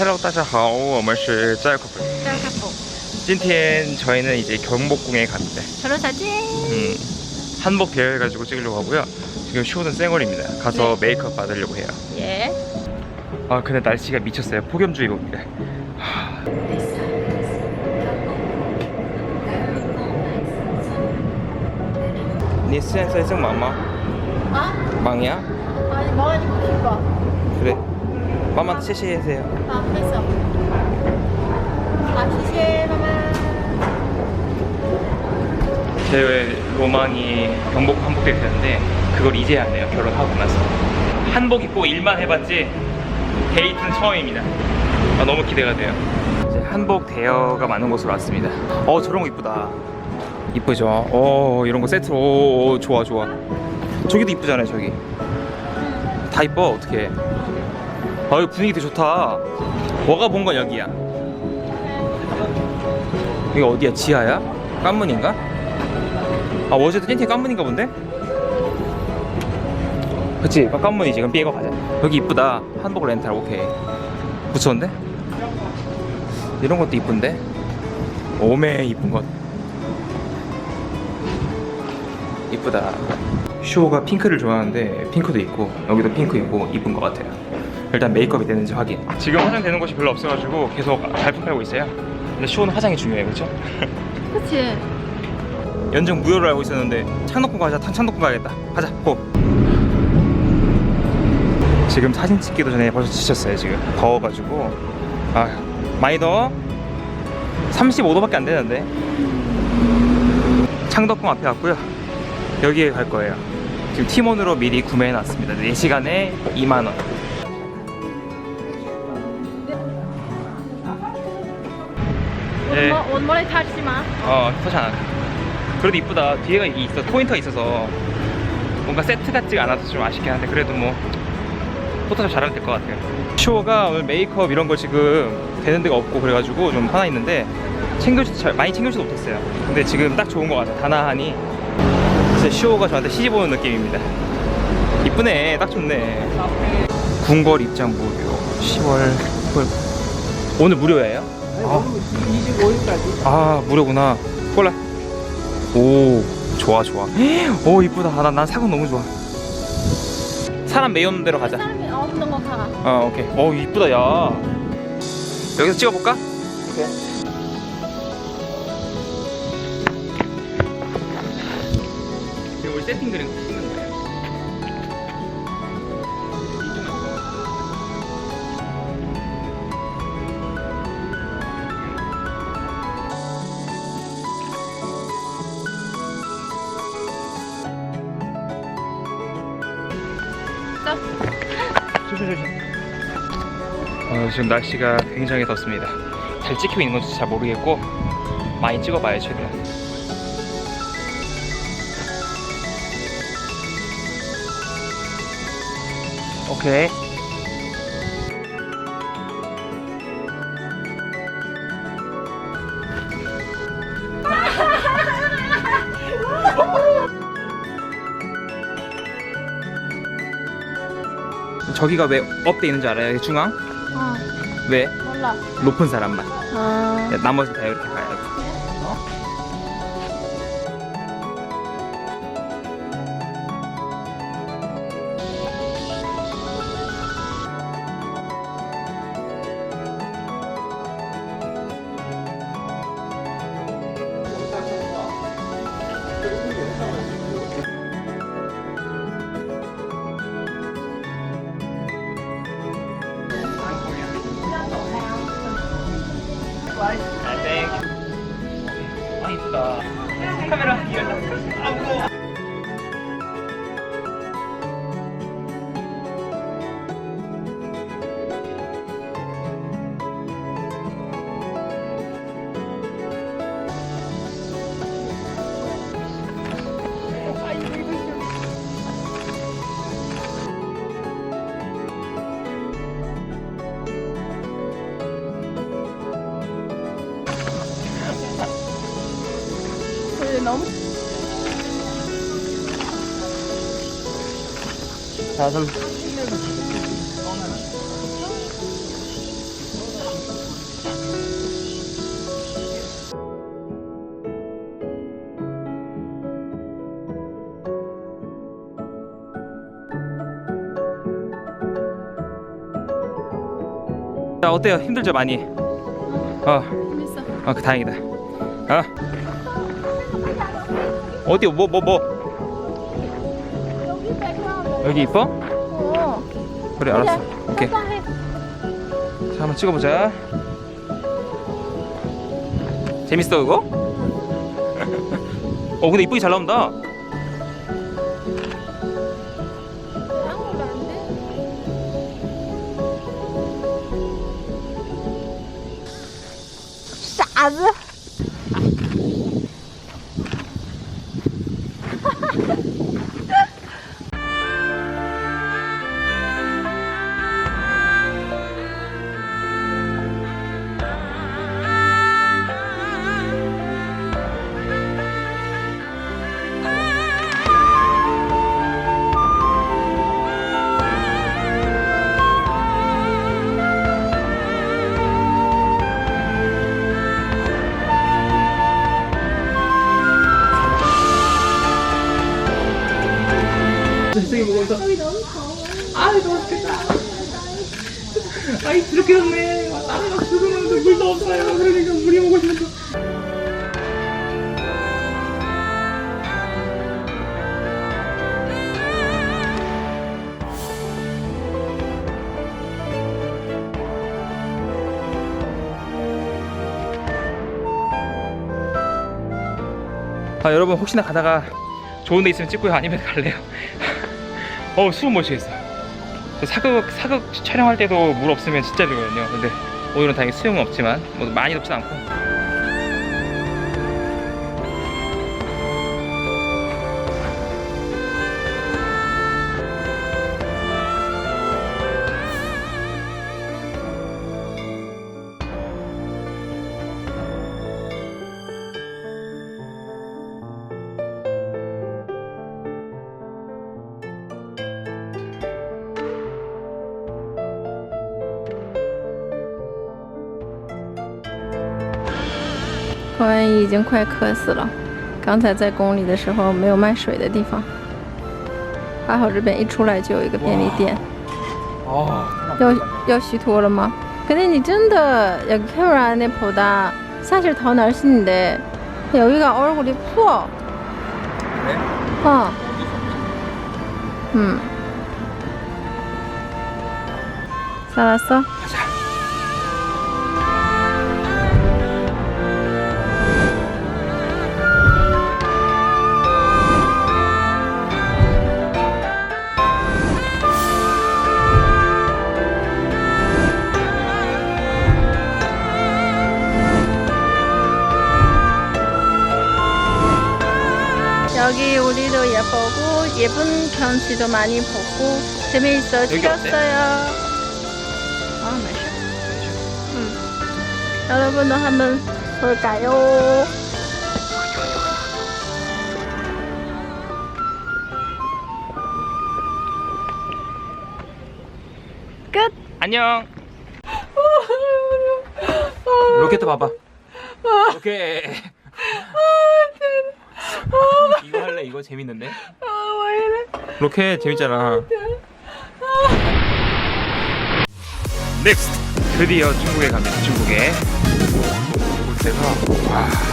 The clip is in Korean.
Hello，大家好，我们是在 couple。 짤카포 今天저희는 이제 경복궁에 갑니다. 결혼 사진 음, 한복 대여해가지고 찍으려고 하고요. 지금 쇼는 쌩얼입니다. 가서 메이크업 받으려고 해요. 예 아 근데 날씨가 미쳤어요. 폭염주의보입니다. 你现在正忙吗？ 아?忙呀? 아니 멍하니 기뻐 그래. 谢谢 해주세요. 아 했어 아제 로망이 경복 한복이 되는데 그걸 이제 하네요. 결혼하고 나서. 한복 입고 일만 해봤지 데이트는 처음입니다. 아, 너무 기대가 돼요. 이제 한복 대여가 많은 곳으로 왔습니다. 어 저런 거 이쁘다. 이쁘죠? 어 이런 거 세트로 오, 오, 좋아 좋아. 저기도 이쁘잖아요 저기. 다 이뻐 어떻게? 아 여기 분위기 되게 좋다. 뭐가 본 건 여기야. 여기 어디야? 지하야? 깐문인가? 아 어제도 틴팅 깐문인가 본데? 그치 아, 깐문이지 그럼 삐거 가자 여기 이쁘다 한복 렌탈 오케이 붙였는데? 이런 것도 이쁜데? 오메 이쁜 것 이쁘다 쇼가 핑크를 좋아하는데 핑크도 있고 여기도 핑크 있고 이쁜 것 같아요 일단 메이크업이 되는지 확인. 지금 화장되는 곳이 별로 없어가지고 계속 발품 팔고 있어요. 근데 쇼는 화장이 중요해 그렇죠? 그치. 연정 무효를 알고 있었는데 창덕궁 가자 탄- 창덕궁 가야겠다. 가자 고. 지금 사진 찍기도 전에 벌써 지쳤어요 지금. 더워가지고. 아 많이 더워? 35도밖에 안 되는데. 창덕궁 앞에 왔고요. 여기에 갈 거예요. 지금 팀원으로 미리 구매해 놨습니다. 4시간에 2만원 네. 원모, 원모래 타지 마 어, 터치 안 하네. 그래도 이쁘다. 뒤에가 이게 있어. 포인터가 있어서 뭔가 세트 같지가 않아서 좀 아쉽긴 한데 그래도 뭐 포토샵 잘하면 될 것 같아요. 쇼가 오늘 메이크업 이런 거 지금 되는 데가 없고 그래가지고 좀 화나 있는데 챙겨주지 잘 많이 챙겨주지도 못했어요. 근데 지금 딱 좋은 것 같아. 다나하니 진짜 쇼가 저한테 시집 오는 느낌입니다. 이쁘네. 딱 좋네. 궁궐 입장 무료 10월 9월 오늘 무료예요? 아. 25일까지. 아 무료구나. 콜라. 오 좋아 좋아. 오 이쁘다. 아, 난, 난 사과 너무 좋아. 사람 없는 데로 가자. 사람이 없는 거 가. 어 오케이. 어 이쁘다 야. 여기서 찍어볼까? 오케이. 이거 우리 세팅 찍는 거 자 조심 조심. 어, 지금 날씨가 굉장히 덥습니다. 잘 찍히고 있는 건지 잘 모르겠고 많이 찍어봐요 최대한. 오케이. 저기가 왜 업돼 있는지 알아요? 중앙? 어 왜? 몰라 높은 사람만. 아 나머지 다 이렇게 가야 돼. 아, 땡. 아, 이쁘다. 카메라 이런다. 아, 무거워. 근데 너무 자좀 자 어때요? 힘들죠 많이? 어, 힘들어. 어 그 다행이다. 어. 어디 뭐 뭐 뭐, 여기. 여기 이뻐? 어. 그래 알았어. 오케이. 자 해. 한번 찍어보자. 재밌어 그거? 어 근데 이쁘게 잘 나온다. 한국도 안 돼?傻 아 여러분 혹시나 가다가 좋은 데 있으면 찍고요. 아니면 갈래요. 어우 쉬겠어. 저 사극 사극 촬영할 때도 물 없으면 진짜 되거든요. 근데 오늘은 다행히 수영은 없지만 뭐 많이 덥진 않고《 公园已经快渴死了，刚才在宫里的时候没有卖水的地方，还好这边一出来就有一个便利店。 아要要虚脱了吗？근데니真的여기캐머라안에보다사실더날씬한데여기가얼굴이부어 그래? 어. 음. 살았어? 가자 여기 우리도 예쁘고 예쁜 경치도 많이 보고 재미있어 여기 어때? 찍었어요. 아, 맛있어. 음. 여러분도 한번 볼까요? 끝. 안녕 로켓 봐봐 로켓 이 거 할래 이거 재밌는데 아, 왜 이래? 로켓 재밌잖아 넥스트 드디어 중국에 갑니다 중국에 올 때가 와